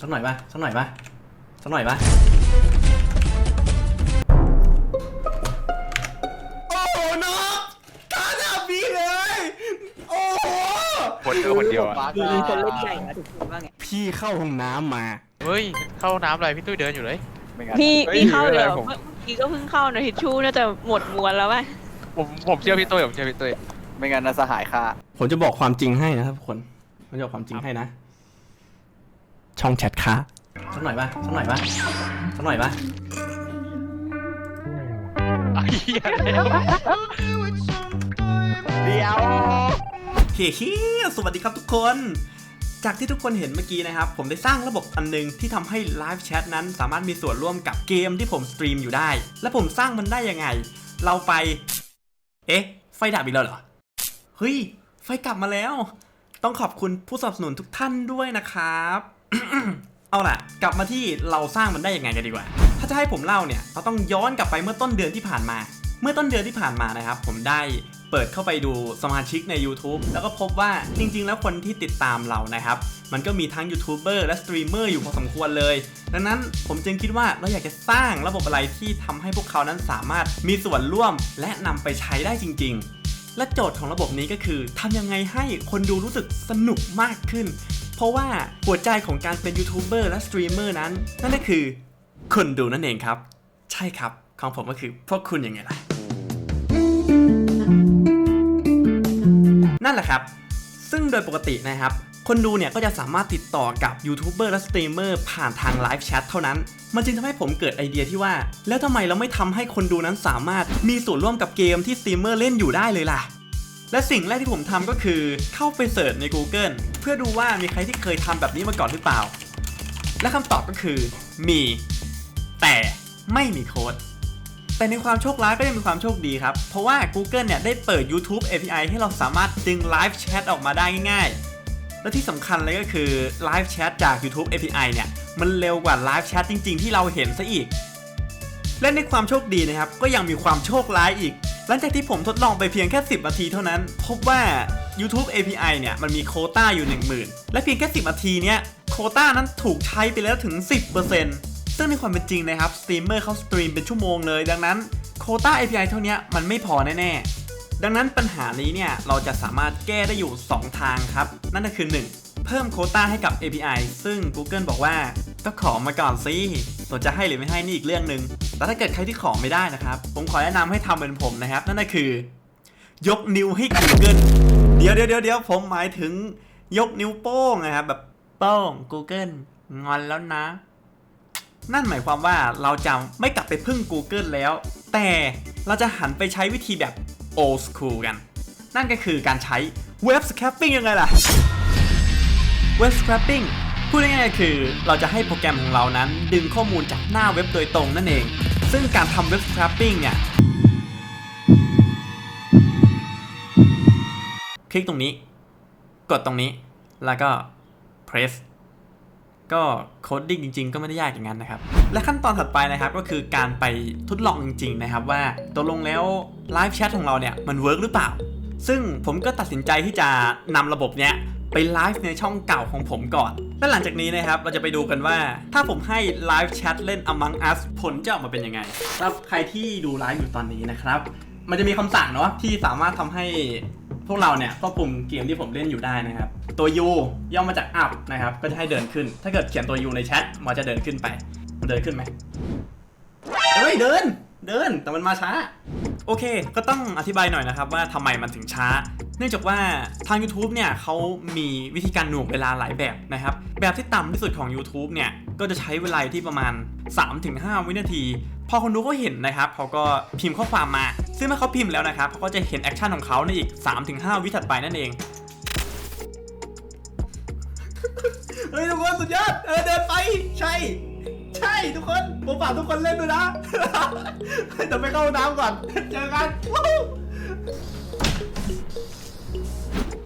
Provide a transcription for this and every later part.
สักหน่อยปะสักหน่อยปะสักหน่อยปะโอ้โหน้องตาดาบีเลย โอ้โห คนเดียวคนเดียวอะคือคนเล่นใหญ่นะทุกคนว่าไง พี่เข้าห้องน้ำมา เฮ้ย เข้าห้องน้ำอะไรพี่ตุ้ยเดินอยู่เลย ไม่งั้นพี่ฮ้ยพี่เข้าไม่เลเป็นยไรเหรอผมเมื่อกี้ก็เพิ่งเข้านะทิชชู่น่าจะหมดมวนแล้วป่ะผมผมเชื่อพี่ตุ้ยผมเชื่อพี่ตุ้ยไม่งั้นนะสหายค่าผมจะบอกความจริงให้นะครับทุกคนผมจะบอกความจริงให้นะ ช่องแชทค้าสักหน่อยปะสักหน่อยปะสักหน่อยปะไอ้เหี้ยแล้วเดียวเฮ้ยสวัสดีครับทุกคน จากที่ทุกคนเห็นเมื่อกี้นะครับ ผมได้สร้างระบบอันหนึงที่ทำให้ไลฟ์แชทนั้นสามารถมีส่วนร่วมกับเกมที่ผมสตรีมอยู่ได้ และผมสร้างมันได้ยังไง เราไป เอ๊ะ ไฟดับอีกแล้วเหรอ เฮ้ย ไฟกลับมาแล้ว ต้องขอบคุณผู้สนับสนุนทุกท่านด้วยนะครับ เอาล่ะ กลับมาที่เราสร้างมันได้ยังไงกันดีกว่า ถ้าจะให้ผมเล่าเนี่ยเราต้องย้อนกลับไปเมื่อต้นเดือนที่ผ่านมา เมื่อต้นเดือนที่ผ่านมานะครับ ผมได้เปิดเข้าไปดูสมาชิกใน YouTube แล้วก็พบว่าจริง ๆ แล้วคนที่ติดตามเรานะครับ มันก็มีทั้งยูทูบเบอร์และสตรีมเมอร์อยู่พอสมควรเลย ดังนั้นผมจึงคิดว่าเราอยากจะสร้างระบบอะไรที่ทำให้พวกเขานั้นสามารถมีส่วนร่วมและนำไปใช้ได้จริง ๆ และโจทย์ของระบบนี้ก็คือทำยังไงให้คนดูรู้สึกสนุกมากขึ้น เพราะว่าหัวใจของการเป็นยูทูบเบอร์และสตรีมเมอร์นั้น นั่นก็คือคนดูนั่นเองครับ ใช่ครับ ของผมก็คือพวกคุณยังไงล่ะ นั่นแหละครับ ซึ่งโดยปกตินะครับ คนดูเนี่ยก็จะสามารถติดต่อกับยูทูบเบอร์และสตรีมเมอร์ผ่านทางไลฟ์แชทเท่านั้น มันจึงทำให้ผมเกิดไอเดียที่ว่า แล้วทำไมเราไม่ทำให้คนดูนั้นสามารถมีส่วนร่วมกับเกมที่สตรีมเมอร์เล่นอยู่ได้เลยล่ะ และสิ่งแรกที่ผมทำก็คือเข้าไปเสิร์ชใน Google เพื่อดูว่ามีใครที่เคยทำแบบนี้มาก่อนหรือเปล่า และคำตอบก็คือมี แต่ไม่มีโค้ดแต่ในความโชคร้ายก็ยังมีความโชคดีครับ เพราะว่า Google เนี่ยได้เปิด YouTube API ให้เราสามารถดึง Live Chat ออกมาได้ง่ายๆ และที่สำคัญเลยก็คือ Live Chat จาก YouTube API เนี่ย มันเร็วกว่า Live Chat จริงๆ ที่เราเห็นซะอีก และในความโชคดีนะครับก็ยังมีความโชคร้ายอีก หลังจากที่ผมทดลองไปเพียงแค่ 10นาทีเท่านั้น พบว่า YouTube API เนี่ยมันมีโคต้าอยู่ 10,000 และเพียงแค่ 10นาทีเนี้ยโคต้านั้นถูกใช้ไปแล้วถึง 10%ซึ่งในความเป็นจริงนะครับสตรีมเมอร์เขาสตรีมเป็นชั่วโมงเลยดังนั้นโคต้า API เท่านี้มันไม่พอแน่ๆ ดังนั้นปัญหานี้เนี่ยเราจะสามารถแก้ได้อยู่ 2 ทางครับ นั่นก็คือ 1 เพิ่มโคต้าให้กับ API ซึ่ง Google บอกว่าก็ขอมาก่อนสิ ส่วนจะให้หรือไม่ให้นี่อีกเรื่องหนึ่งแต่ถ้าเกิดใครที่ขอไม่ได้นะครับ ผมขอแนะนำให้ทำเป็นผมนะครับ นั่นก็คือ ยกนิ้วให้ Google เดี๋ยวเดี๋ยวเดี๋ยวเดี๋ยวผมหมายถึงยกนิ้วโป้งนะครับแบบโป้ง Google งอนแล้วนะ นั่นหมายความว่าเราจะไม่กลับไปพึ่ง Google แล้ว แต่เราจะหันไปใช้วิธีแบบ old school กัน นั่นก็คือการใช้ web scraping ยังไงล่ะ web scraping พูดง่ายๆคือเราจะให้โปรแกรมของเรานั้น ดึงข้อมูลจากหน้าเว็บโดยตรงนั่นเอง ซึ่งการทำ web scraping เนี่ยคลิกตรงนี้ กดตรงนี้ แล้วก็ press ก็โคดดิ้งจริงๆ ก็ไม่ได้ยากอย่างนั้นนะครับ และขั้นตอนถัดไปนะครับก็คือการไปทดลองจริงๆนะครับว่าตกลงแล้วไลฟ์แชทของเราเนี่ยมันเวิร์กหรือเปล่า ซึ่งผมก็ตัดสินใจที่จะนำระบบเนี้ย ไปไลฟ์ในช่องเก่าของผมก่อน และหลังจากนี้นะครับ เราจะไปดูกันว่า ถ้าผมให้ไลฟ์แชทเล่น Among Us ผลจะออกมาเป็นยังไงสำหรับใครที่ดูไลฟ์อยู่ตอนนี้นะครับ มันจะมีคำสั่งเนาะที่สามารถทำให้พวกเราเนี่ยควบคุมเกมที่ผมเล่นอยู่ได้นะครับ ตัว U ย่อมาจาก up นะครับ ก็จะให้เดินขึ้น ถ้าเกิดเขียนตัว U ในแชทมันจะเดินขึ้นไป มันเดินขึ้นไหมเอ้ยเดิน เดิน แต่มันมาช้า โอเค ก็ต้องอธิบายหน่อยนะครับว่าทำไมมันถึงช้า เนื่องจากว่าทาง YouTube เนี่ยเขามีวิธีการหน่วงเวลาหลายแบบนะครับ แบบที่ต่ำที่สุดของ YouTube เนี่ย ก็จะใช้เวลาที่ประมาณ 3-5 วินาที พอคนดูเขาเห็นนะครับเขาก็พิมพ์ข้อความมา ซึ่งเมื่อเขาพิมพ์แล้วนะครับเขาก็จะเห็นแอคชั่นของเขาในอีก 3-5 วิถัดไปนั่นเองเฮ้ยทุกคนสุดยอดเออเดินไปใช่ ใช่ทุกคนผมฝากทุกคนเล่นด้วยนะเดี๋ยวไปเข้าห้องน้ำก่อนเจอกัน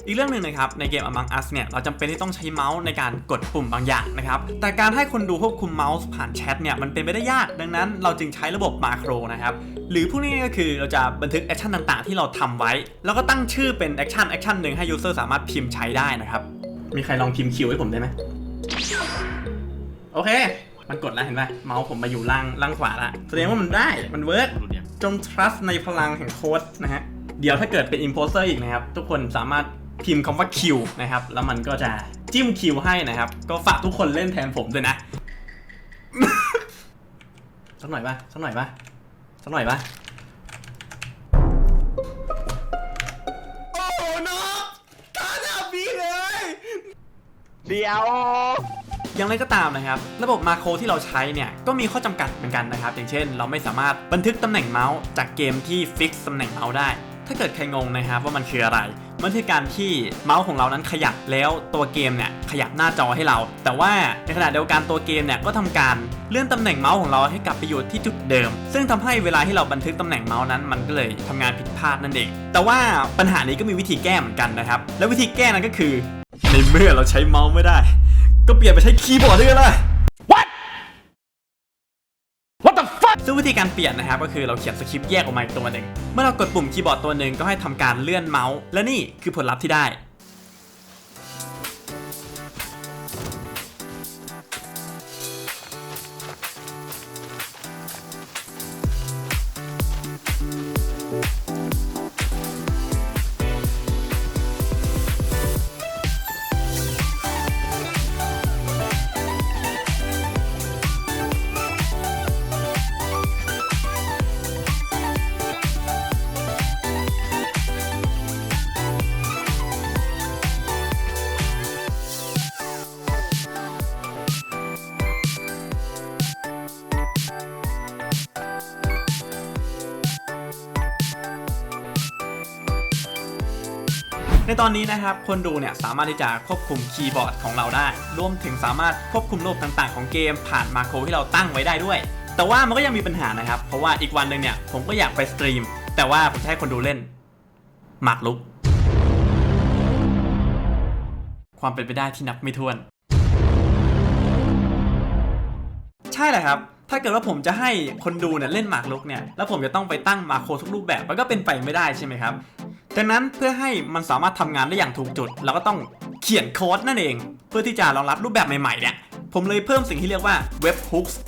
อีกเรื่องหนึ่งนะครับในเกม Among Us เนี่ยเราจำเป็นที่ต้องใช้เมาส์ในการกดปุ่มบางอย่างนะครับแต่การให้คนดูควบคุมเมาส์ผ่านแชทเนี่ยมันเป็นไปได้ยาก ดังนั้นเราจึงใช้ระบบมาโครนะครับหรือพูดง่ายๆก็คือเราจะบันทึกแอคชั่นต่างๆ ที่เราทำไว้ แล้วก็ตั้งชื่อเป็นแอคชั่นแอคชั่นหนึ่งให้ยูเซอร์สามารถพิมพ์ใช้ได้นะครับมีใครลองพิมพ์คิวให้ผมได้ไหมโอเค มันกดแล้วเห็นไหมเมาส์ผมมาอยู่ล่างล่างขวาละแสดงว่ามันได้มันเวิร์กจง trust ในพลังแห่งโค้ดนะฮะเดี๋ยวถ้าเกิดเป็น imposter อีกนะครับ ทุกคนสามารถ พิมพ์คำว่า Q นะครับ แล้วมันก็จะจิ้ม Q ให้นะครับ ก็ฝากทุกคนเล่นแทนผมด้วยนะ สักหน่อยปะสักหน่อยปะสักหน่อยปะโอ้โนตาดาบีเลย เดี๋ยวอย่างไรก็ตามนะครับ ระบบมาโครที่เราใช้เนี่ย ก็มีข้อจำกัดเหมือนกันนะครับ อย่างเช่น เราไม่สามารถบันทึกตำแหน่งเมาส์จากเกมที่ฟิกซ์ตำแหน่งเมาส์ได้ ถ้าเกิดใครงงนะครับว่ามันคืออะไร มันคือการที่เมาส์ของเรานั้นขยับแล้วตัวเกมเนี่ยขยับหน้าจอให้เรา แต่ว่าในขณะเดียวกันตัวเกมเนี่ยก็ทำการเลื่อนตำแหน่งเมาส์ของเราให้กลับไปอยู่ที่จุดเดิม ซึ่งทำให้เวลาที่เราบันทึกตำแหน่งเมาส์นั้น มันก็เลยทำงานผิดพลาดนั่นเอง แต่ว่าปัญหานี้ก็มีวิธีแก้เหมือนกันนะครับ และวิธีแก้นั้นก็คือ ในเมื่อเราใช้เมาส์ไม่ได้ ก็เปลี่ยนไปใช้คีย์บอร์ดด้วยกันเลย ซึ่งวิธีการเปลี่ยนนะครับก็คือเราเขียนสคริปต์แยกออกมาอีกตัวหนึ่ง เมื่อเรากดปุ่มคีย์บอร์ดตัวหนึ่งก็ให้ทำการเลื่อนเมาส์ และนี่คือผลลัพธ์ที่ได้ ในตอนนี้นะครับคนดูเนี่ยสามารถที่จะควบคุมคีย์บอร์ดของเราได้ รวมถึงสามารถควบคุมระบบต่างๆ ของเกมผ่านมาโครที่เราตั้งไว้ได้ด้วย แต่ว่ามันก็ยังมีปัญหานะครับ เพราะว่าอีกวันหนึ่งเนี่ยผมก็อยากไปสตรีม แต่ว่าผมจะให้คนดูเล่นหมากลุก ความเป็นไปได้ที่นับไม่ถ้วน ใช่แหละครับถ้าเกิดว่าผมจะให้คนดูเนี่ยเล่นหมากรุกเนี่ยแล้วผมจะต้องไปตั้งมาโครทุกรูปแบบมันก็เป็นไปไม่ได้ใช่ไหมครับ ดังนั้นเพื่อให้มันสามารถทำงานได้อย่างถูกจุด เราก็ต้องเขียนโค้ดนั่นเอง เพื่อที่จะรองรับรูปแบบใหม่ๆเนี่ยผมเลยเพิ่มสิ่งที่เรียกว่าเว็บฮุกส์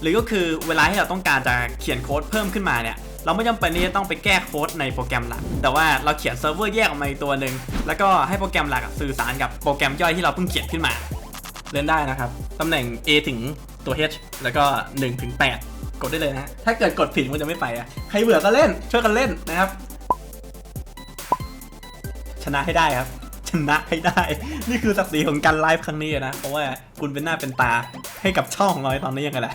หรือก็คือเวลาที่เราต้องการจะเขียนโค้ดเพิ่มขึ้นมาเนี่ยเราไม่จำเป็นที่จะต้องไปแก้โค้ดในโปรแกรมหลัก แต่ว่าเราเขียนเซิร์ฟเวอร์แยกออกมาอีกตัวหนึ่งแล้วก็ให้โปรแกรมหลักสื่อสารกับโปรแกรมย่อยที่เราเพิ่งเขียนขึ้นมา เล่นได้นะครับตำแหน่ง A ถึงตัว H แล้วก็1ถึง8กดได้เลยนะถ้าเกิดกดผิดมันจะไม่ไปอะใครเบื่อก็เล่นช่วยกันเล่นนะครับ นะให้ได้ครับ ชนะให้ได้ นี่คือศักดิ์ศรีของการไลฟ์ครั้งนี้นะ เพราะว่าคุณเป็นหน้าเป็นตาให้กับช่องของเราตอนนี้ยังไงล่ะ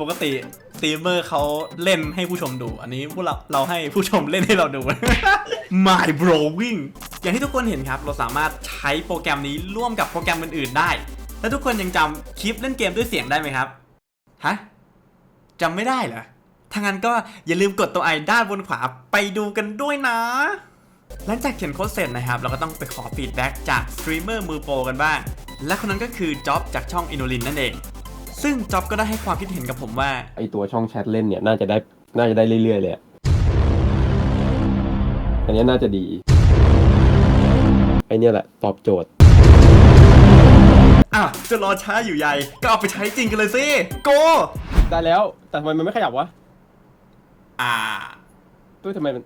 ปกติสตรีมเมอร์เขาเล่นให้ผู้ชมดู อันนี้พวกเราเราให้ผู้ชมเล่นให้เราดู My Blowing อย่างที่ทุกคนเห็นครับ เราสามารถใช้โปรแกรมนี้ร่วมกับโปรแกรมอื่นๆได้ แล้วทุกคนยังจำคลิปเล่นเกมด้วยเสียงได้ไหมครับฮะจำไม่ได้เหรอถ้างั้นก็อย่าลืมกดตัวไอด้านบนขวาไปดูกันด้วยนะ หลังจากเขียนโค้ดเสร็จนะครับ เราก็ต้องไปขอฟีดแบ็กจากสตรีมเมอร์มือโปรกันบ้าง และคนนั้นก็คือจ็อบจากช่องอินโนลินนั่นเอง ซึ่งจ็อบก็ได้ให้ความคิดเห็นกับผมว่า ไอตัวช่องแชทเล่นเนี่ยน่าจะได้น่าจะได้เรื่อยๆเลยอะอันเนี้ยน่าจะดี ไอเนี้ยแหละตอบโจทย์ อ้าว จะรอช้าอยู่ใหญ่ ก็เอาไปใช้จริงกันเลยสิ โก ได้แล้ว แต่ทำไมมันไม่ขยับวะอ่าตุ้ยทำไมมัน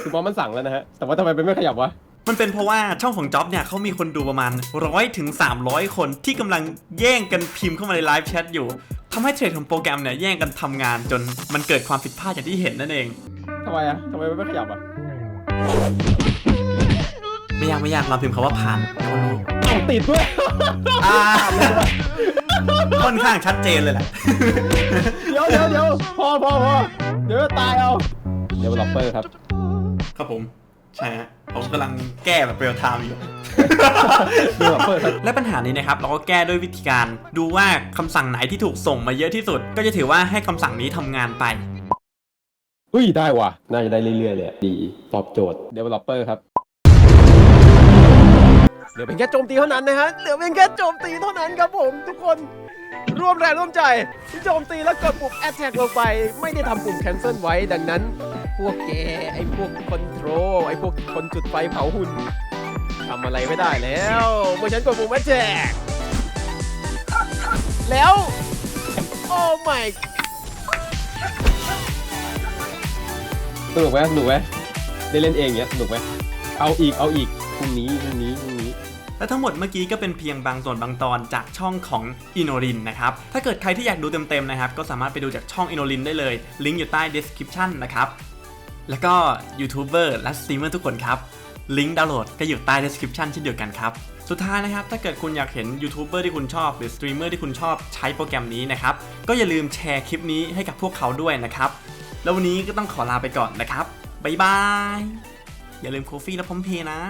คือมอสมันสั่งแล้วนะฮะ แต่ว่าทำไมมันไม่ขยับวะ มันเป็นเพราะว่าช่องของจ็อบเนี่ยเขามีคนดูประมาณร้อยถึง300คนที่กำลังแย่งกันพิมพ์เข้ามาในไลฟ์แชทอยู่ทำให้เทรดของโปรแกรมเนี่ยแย่งกันทำงานจนมันเกิดความผิดพลาดอย่างที่เห็นนั่นเอง ทำไมอะทำไมมันไม่ขยับอะไม่ยากไม่ยากเราพิมพ์คำว่าผ่านแล้วมันรู้อ้าวติดด้วย อ่าค่อนข้างชัดเจนเลยแหละ เดี๋ยวเดี๋ยวเดี๋ยวพอพอพอเดี๋ยวจะตายเอา เดี๋ยวล็อปเปอร์ครับ ครับผม ใช่ฮะผมกำลังแก้แบบเรียลไทม์อยู่เดี๋ยวล็อปเปอร์ครับและปัญหานี้นะครับเราก็แก้ด้วยวิธีการดูว่าคำสั่งไหนที่ถูกส่งมาเยอะที่สุด ก็จะถือว่าให้คำสั่งนี้ทำงานไป อุ้ยได้ว่ะ น่าจะได้เรื่อยๆเลยอะดีตอบโจทย์ developer ครับเห ลือเพียงแค่โจมตีเท่านั้นนะฮะ เหลือเพียงแค่โจมตีเท่านั้นครับผมทุกคนร่วมแรงร่วมใจที่โจมตีแล้วกดปุ่ม attack ลงไป ไม่ได้ทำปุ่ม cancel ไว้ดังนั้น พวกแกไอ้พวก control ไอ้พวกคนจุดไฟเผาหุ่นทำอะไรไม่ได้แล้วเมื่อฉันกดปุ่ม attack แล้ว โอ้ my สนุกไหมสนุกไหมได้เล่นเองเนี้ยสนุกไหมเอาอีกเอาอีกพรุ่งนี้พรุ่งนี้พรุ่งนี้ และทั้งหมดเมื่อกี้ก็เป็นเพียงบางส่วนบางตอนจากช่องของอินโนรินนะครับ ถ้าเกิดใครที่อยากดูเต็มๆนะครับ ก็สามารถไปดูจากช่องอินโนรินได้เลย ลิงก์อยู่ใต้ description นะครับ แล้วก็ยูทูบเบอร์และสตรีมเมอร์ทุกคนครับ ลิงก์ดาวน์โหลดก็อยู่ใต้ description เช่นเดียวกันครับ สุดท้ายนะครับ ถ้าเกิดคุณอยากเห็นยูทูบเบอร์ที่คุณชอบ หรือสตรีมเมอร์ที่คุณชอบใช้โปรแกรมนี้นะครับ ก็อย่าลืมแชร์คลิปนี้ให้กับพวกเขาด้วยนะครับ แล้ววันนี้ก็ต้องขอลาไปก่อนนะครับ บ๊ายบาย อย่าลืมโคฟี่และพร้อมเพย์นะ